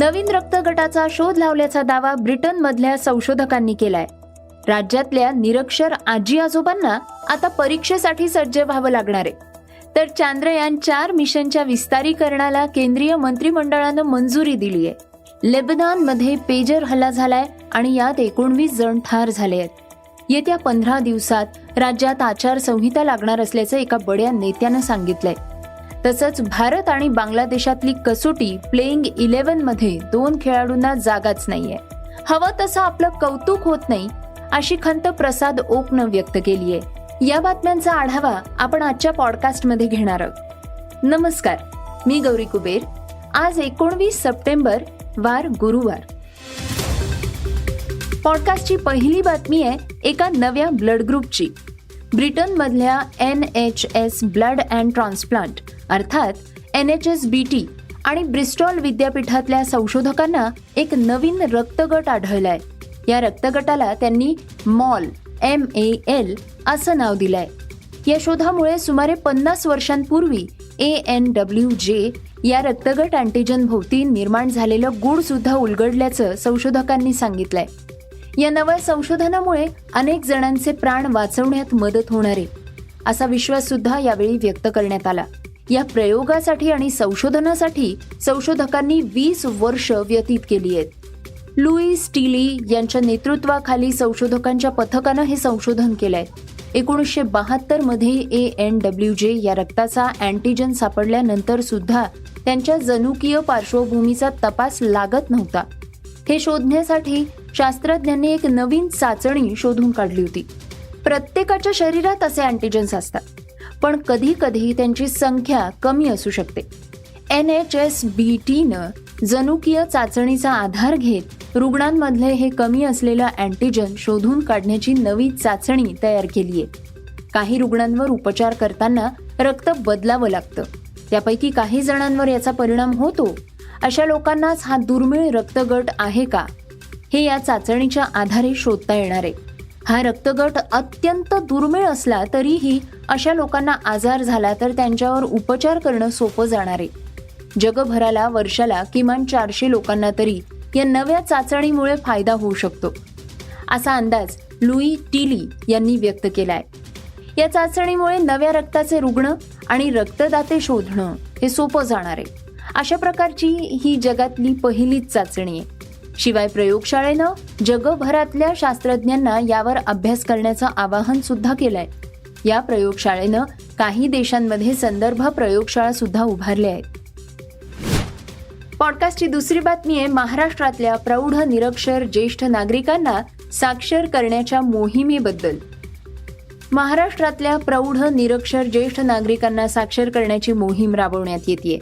नवीन रक्तगटाचा शोध लावल्याचा दावा ब्रिटनमधल्या संशोधकांनी केलाय. राज्यातल्या निरक्षर आजी आजोबांना आता परीक्षेसाठी सज्ज व्हावं लागणार आहे. तर चांद्रयान चार मिशनच्या विस्तारीकरणाला केंद्रीय मंत्रिमंडळानं मंजुरी दिली आहे. लेबनानमध्ये पेजर हल्ला झालाय आणि यात एकोणवीस जण ठार झाले आहेत. येत्या पंधरा दिवसात राज्यात आचारसंहिता लागणार असल्याचं एका बड्या नेत्यानं सांगितलंय. तसंच भारत आणि बांगलादेशातली कसोटी प्लेईंग इलेव्हनमध्ये दोन खेळाडूंना जागाच नाहीये. हवं तसं आपलं कौतुक होत नाही अशी खंत प्रसाद ओकनं व्यक्त केली आहे या बातम्यांचा आढावा आपण आजच्या पॉडकास्टमध्ये घेणार आहोत. नमस्कार मी गौरी कुबेर. आज एकोणवीस सप्टेंबर वार गुरुवार. पॉडकास्टची पहिली बातमी आहे एका नव्या ब्लड ग्रुपची. ब्रिटनमधल्या N H S blood and transplant. अर्थात N H S B T आणि ब्रिस्टॉल विद्यापीठातल्या संशोधकांना एक नवीन रक्तगट आढळलाय. या रक्तगटाला त्यांनी मॉल एम ए एल असं नाव दिलंय. या शोधामुळे सुमारे पन्नास वर्षांपूर्वी ए एन डब्ल्यू जे या रक्तगट अँटीजन भोवती निर्माण झालेलं गूढ सुद्धा उलगडल्याचं संशोधकांनी सांगितलंय. या नव्या संशोधनामुळे अनेक जणांचे प्राण वाचवण्यात मदत होणार आहे असा विश्वास सुद्धा यावेळी व्यक्त करण्यात आला. या प्रयोगासाठी आणि संशोधनासाठी संशोधकांनी वीस वर्ष व्यतीत केली आहेत. लुई स्टीली यांच्या नेतृत्वाखाली संशोधकांच्या पथकानं हे संशोधन केलंय. एकोणीसशे बहात्तरमध्ये ए एन डब्ल्यू जे या रक्ताचा अँटीजन सापडल्यानंतर सुद्धा त्यांच्या जनुकीय पार्श्वभूमीचा तपास लागत नव्हता. हे शोधण्यासाठी शास्त्रज्ञांनी एक नवीन चाचणी शोधून काढली होती. प्रत्येकाच्या शरीरात असे अँटीजन्स असतात. पण कधी कधी त्यांची संख्या कमी असू शकते. एन एच एस बी टीनं जनुकीय चाचणीचा आधार घेत रुग्णांमधले हे कमी असलेलं अँटीजन शोधून काढण्याची नवी चाचणी तयार केली आहे काही रुग्णांवर उपचार करताना रक्त बदलावं लागतं. त्यापैकी काही जणांवर याचा परिणाम होतो. अशा लोकांनाच हा दुर्मिळ रक्तगट आहे का? हे या चाचणीच्या आधारे शोधता येणार. आहे हा रक्तगट अत्यंत दुर्मिळ असला तरीही अशा लोकांना आजार झाला तर त्यांच्यावर उपचार करणं सोपं जाणार आहे. जगभराला वर्षाला किमान चारशे लोकांना तरी या नव्या चाचणीमुळे फायदा होऊ शकतो. असा अंदाज लुई टिली यांनी व्यक्त केलाय. या चाचणीमुळे नव्या रक्ताचे रुग्ण आणि रक्तदाते शोधणं हे सोपं जाणार आहे. अशा प्रकारची ही जगातली पहिलीच चाचणी आहे. शिवाय प्रयोगशाळेनं जगभरातल्या शास्त्रज्ञांना यावर अभ्यास करण्याचं आवाहन सुद्धा केलंय. या प्रयोगशाळेनं काही देशांमध्ये संदर्भ प्रयोगशाळा सुद्धा उभारल्या आहेत. पॉडकास्टची दुसरी बातमी आहे महाराष्ट्रातल्या प्रौढ निरक्षर ज्येष्ठ नागरिकांना साक्षर करण्याच्या मोहिमेबद्दल. महाराष्ट्रातल्या प्रौढ निरक्षर ज्येष्ठ नागरिकांना साक्षर करण्याची मोहीम राबवण्यात येते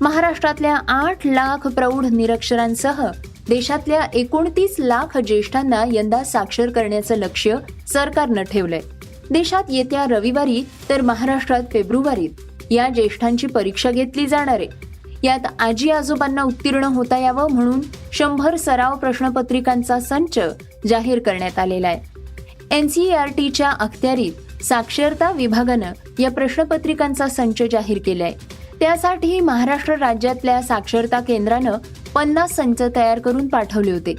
महाराष्ट्रातल्या आठ लाख प्रौढ निरक्षरांसह देशातल्या एकोणतीस लाख ज्येष्ठांना यंदा साक्षर करण्याचं लक्ष्य सरकारनं ठेवलंय. देशात येत्या रविवारी तर महाराष्ट्रात फेब्रुवारीत या ज्येष्ठांची परीक्षा घेतली जाणार आहे. यात आजी आजोबांना उत्तीर्ण होता यावं म्हणून शंभर सराव प्रश्नपत्रिकांचा संच जाहीर करण्यात आलेला आहे. एनसीईआरटीच्या अखत्यारीत साक्षरता विभागानं या प्रश्नपत्रिकांचा संच जाहीर केलाय. त्यासाठी महाराष्ट्र राज्यातल्या साक्षरता केंद्रानं पन्नास संच तयार करून पाठवले होते.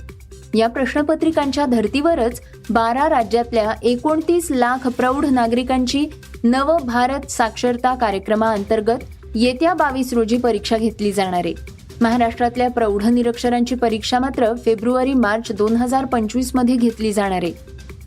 या प्रश्नपत्रिकांच्या धर्तीवरच बारा राज्यातल्या एकोणतीस लाख प्रौढ नागरिकांची नव भारत साक्षरता कार्यक्रमाअंतर्गत येत्या बावीस रोजी परीक्षा घेतली जाणार आहे. महाराष्ट्रातल्या प्रौढ निरक्षरांची परीक्षा मात्र फेब्रुवारी मार्च दोन हजार पंचवीसमध्ये घेतली जाणार आहे.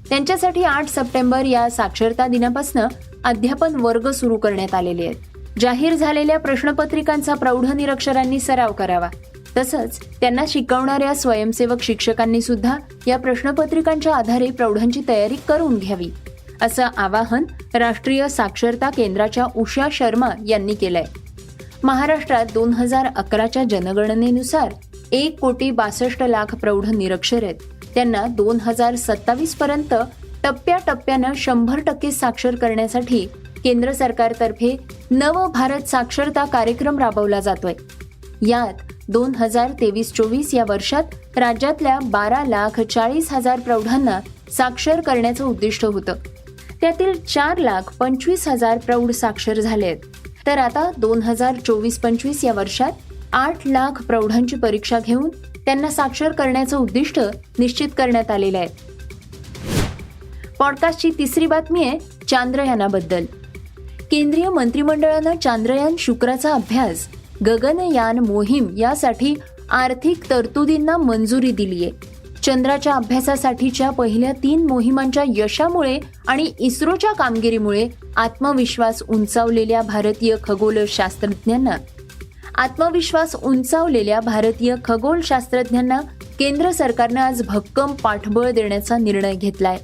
त्यांच्यासाठी आठ सप्टेंबर या साक्षरता दिनापासून अध्यापन वर्ग सुरू करण्यात आलेले आहेत. जाहीर झालेल्या प्रश्नपत्रिकांचा प्रौढ निरक्षरांनी सराव करावा. तसंच त्यांना शिकवणाऱ्या स्वयंसेवक शिक्षकांनी सुद्धा या प्रश्नपत्रिकांच्या आधारे प्रौढांची तयारी करून घ्यावी असं आवाहन राष्ट्रीय साक्षरता केंद्राच्या उषा शर्मा यांनी केलंय. महाराष्ट्रात दोन हजार अकराच्या जनगणनेनुसार एक कोटी बासष्ट लाख प्रौढ निरक्षर आहेत. त्यांना दोन हजार सत्तावीस पर्यंत टप्प्याटप्प्यानं शंभर टक्के साक्षर करण्यासाठी केंद्र सरकारतर्फे नव भारत साक्षरता कार्यक्रम राबवला जातोय. यात दोन हजार तेवीस चोवीस या वर्षात राज्यातल्या बारा लाख चाळीस हजार प्रौढांना साक्षर करण्याचं उद्दिष्ट होतं. त्यातील चार लाख पंचवीस हजार प्रौढ साक्षर झाले आहेत. तर आता दोन हजार चोवीस पंचवीस या वर्षात आठ लाख प्रौढांची परीक्षा घेऊन त्यांना साक्षर करण्याचं उद्दिष्ट निश्चित करण्यात आलेलं आहे. पॉडकास्टची तिसरी बातमी आहे चांद्रयानाबद्दल. केंद्रीय मंत्रिमंडळानं चांद्रयान शुक्राचा अभ्यास गगनयान मोहीम यासाठी आर्थिक तरतुदींना मंजुरी दिली आहे चंद्राच्या अभ्यासासाठीच्या पहिल्या तीन मोहिमांच्या यशामुळे आणि इस्रोच्या कामगिरीमुळे आत्मविश्वास उंचावलेल्या भारतीय खगोल शास्त्रज्ञांना आत्मविश्वास उंचावलेल्या भारतीय खगोल शास्त्रज्ञांना केंद्र सरकारनं आज भक्कम पाठबळ देण्याचा निर्णय घेतलाय.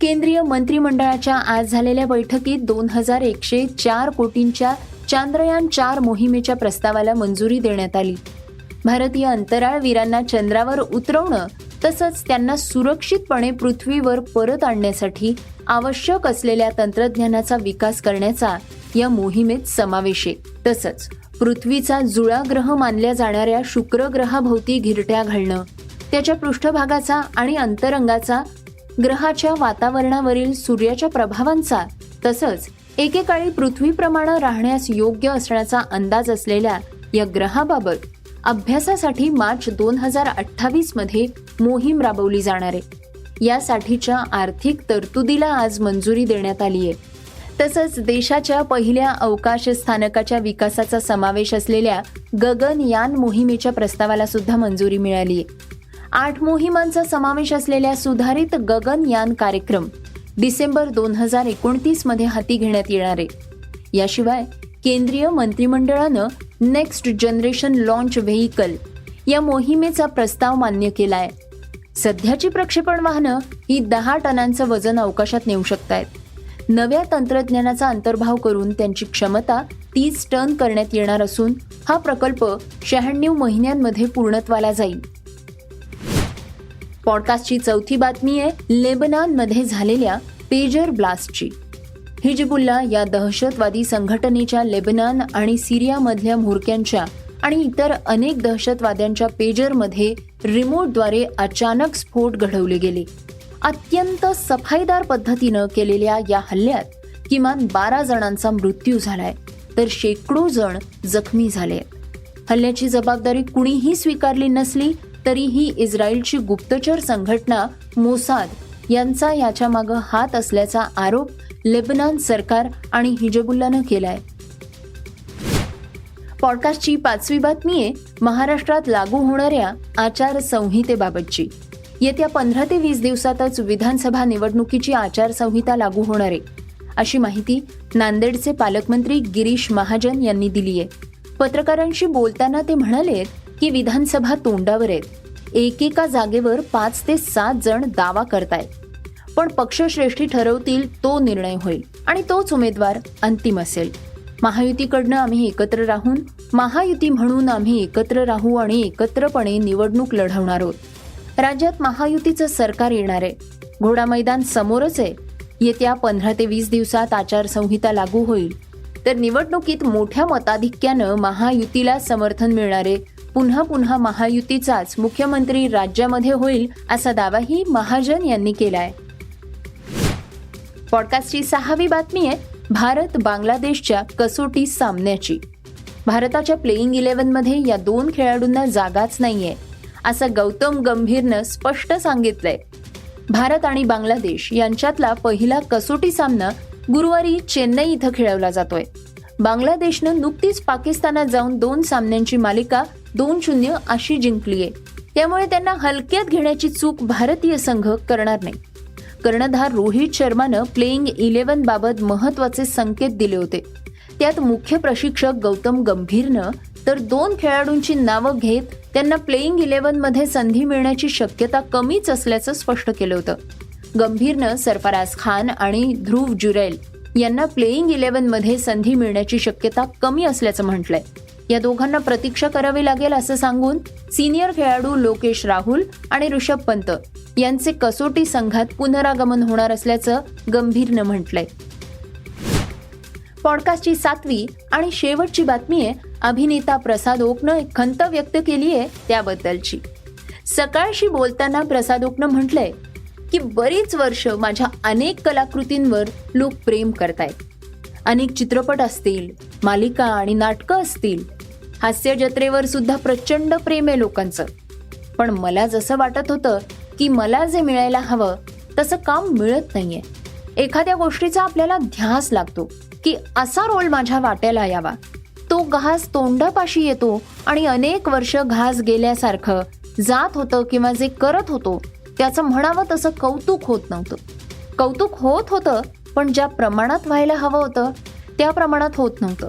केंद्रीय मंत्रिमंडळाच्या आज झालेल्या बैठकीत दोन हजार एकशे चार कोटींच्या चांद्रयान चार मोहिमेच्या प्रस्तावाला मंजुरी देण्यात आली. भारतीय अंतराळवीरांना चंद्रावर उतरवणं तसंच त्यांना सुरक्षितपणे पृथ्वीवर परत आणण्यासाठी आवश्यक असलेल्या तंत्रज्ञानाचा विकास करण्याचा या मोहिमेत समावेश आहे. तसंच पृथ्वीचा जुळा ग्रह मानल्या जाणाऱ्या शुक्र ग्रहाभोवती घिरट्या घालणं त्याच्या पृष्ठभागाचा आणि अंतरंगाचा ग्रहाच्या वातावरणावरील सूर्याच्या प्रभावांचा तसंच एकेकाळी पृथ्वीप्रमाणे राहण्यास योग्य असण्याचा अंदाज असलेल्या या ग्रहाबाबत अभ्यासासाठी मार्च दोन हजार अठ्ठावीसमध्ये मोहीम राबवली जाणार आहे. यासाठीच्या आर्थिक तरतुदीला आज मंजुरी देण्यात आली आहे. तसंच देशाच्या पहिल्या अवकाश स्थानकाच्या विकासाचा समावेश असलेल्या गगनयान मोहिमेच्या प्रस्तावाला सुद्धा मंजुरी मिळाली आहे. आठ मोहिमांचा समावेश असलेल्या सुधारित गगनयान कार्यक्रम डिसेंबर दोन हजार एकोणतीसमध्ये हाती घेण्यात येणार आहे. याशिवाय केंद्रीय मंत्रिमंडळानं नेक्स्ट जनरेशन लॉन्च व्हेइकल या मोहिमेचा प्रस्ताव मान्य केला आहे सध्याची प्रक्षेपण वाहनं ही दहा टनांचं वजन अवकाशात नेऊ शकतायत. नव्या तंत्रज्ञानाचा अंतर्भाव करून त्यांची क्षमता तीस टन करण्यात येणार असून हा प्रकल्प शहाण्णव महिन्यांमध्ये पूर्णत्वाला जाईल. पॉडकास्टची चौथी बातमी आहे लेबनानमध्ये झालेल्या पेजर ब्लास्टची. हिजबुल्ला या दहशतवादी संघटनेच्या लेबनान आणि सिरियामधल्या म्होरक्यांच्या आणि इतर अनेक दहशतवाद्यांच्या पेजरमध्ये रिमोटद्वारे अचानक स्फोट घडवले गेले. अत्यंत सफाईदार पद्धतीनं केलेल्या या हल्ल्यात किमान बारा जणांचा मृत्यू झालाय तर शेकडो जण जखमी झाले हल्ल्याची जबाबदारी कुणीही स्वीकारली नसली तरीही इस्रायलची गुप्तचर संघटना मोसाद यांचा याच्या मागं हात असल्याचा आरोप लेबनान सरकार आणि हिजबुल्लानं केलाय. पॉडकास्टची पाचवी बातमी आहे महाराष्ट्रात लागू होणाऱ्या आचारसंहितेबाबतची. येत्या पंधरा ते वीस दिवसातच विधानसभा निवडणुकीची आचारसंहिता लागू होणार आहे. अशी माहिती नांदेडचे पालकमंत्री गिरीश महाजन यांनी दिली आहे पत्रकारांशी बोलताना ते म्हणाले की विधानसभा तोंडावर आहेत. एकेका जागेवर पाच ते सात जण दावा करतायत. पण पक्षश्रेष्ठी ठरवतील तो निर्णय होईल आणि तोच उमेदवार अंतिम असेल. महायुतीकडनं आम्ही एकत्र राहून महायुती म्हणून आम्ही एकत्र राहू आणि एकत्रपणे निवडणूक लढवणार आहोत. राज्यात महायुतीचं सरकार येणार आहे. घोडा मैदान समोरच आहे. येत्या पंधरा ते वीस दिवसात आचारसंहिता लागू होईल. तर निवडणुकीत मोठ्या मताधिक्यानं महायुतीला समर्थन मिळणारे पुन्हा पुन्हा महायुतीचाच मुख्यमंत्री राज्यामध्ये होईल असा दावाही महाजन यांनी केलाय. पॉडकास्टची सहावी बातमी आहे भारत बांगलादेशच्या कसोटी सामन्याची. भारताच्या प्लेईंग इलेव्हनमध्ये या दोन खेळाडूंना जागाच नाहीये असं गौतम गंभीरनं स्पष्ट सांगितलंय. भारत आणि बांगलादेश यांच्यातला पहिला कसोटी सामना गुरुवारी चेन्नई इथं खेळवला जातोय. बांगलादेशनं नुकतीच पाकिस्तानात जाऊन दोन सामन्यांची मालिका दोन शून्य अशी जिंकली आहे त्यामुळे त्यांना हलक्यात घेण्याची चूक भारतीय संघ करणार नाही. कर्णधार रोहित शर्मानं प्लेईंग इलेव्हन बाबत महत्त्वाचे संकेत दिले होते. त्यात मुख्य प्रशिक्षक गौतम गंभीरनं तर दोन खेळाडूंची नावं घेत त्यांना प्लेईंग इलेव्हनमध्ये संधी मिळण्याची शक्यता कमीच असल्याचं स्पष्ट केलं होतं. गंभीरनं सरफराज खान आणि ध्रुव जुरेल यांना प्लेईंग इलेव्हनमध्ये संधी मिळण्याची शक्यता कमी असल्याचं म्हटलंय. या दोघांना प्रतीक्षा करावी लागेल असं सांगून सिनियर खेळाडू लोकेश राहुल आणि ऋषभ पंत यांचे कसोटी संघात पुनरागमन होणार असल्याचं गंभीरनं म्हटलंय. पॉडकास्टची सातवी आणि शेवटची बातमी आहे अभिनेता प्रसाद ओकनं एक खंत व्यक्त केली आहे त्याबद्दलची. सकाळशी बोलताना प्रसाद ओकनं म्हटलंय की बरीच वर्ष माझ्या अनेक कलाकृतींवर लोक प्रेम करतायत. अनेक चित्रपट असतील मालिका आणि नाटकं असतील हास्य जत्रेवर सुद्धा प्रचंड प्रेम आहे लोकांचं. पण मला जसं वाटत होतं की मला जे मिळायला हवं तसं काम मिळत नाहीये. एखाद्या गोष्टीचा आपल्याला ध्यास लागतो की असा रोल माझ्या वाट्याला यावा. तो घास तोंडापाशी येतो आणि अनेक वर्ष घास गेल्यासारखं जात होतं किंवा जे करत होतो त्याचं म्हणावं तसं कौतुक होत नव्हतं. कौतुक होत होतं पण ज्या प्रमाणात व्हायला हवं होतं त्या प्रमाणात होत नव्हतं.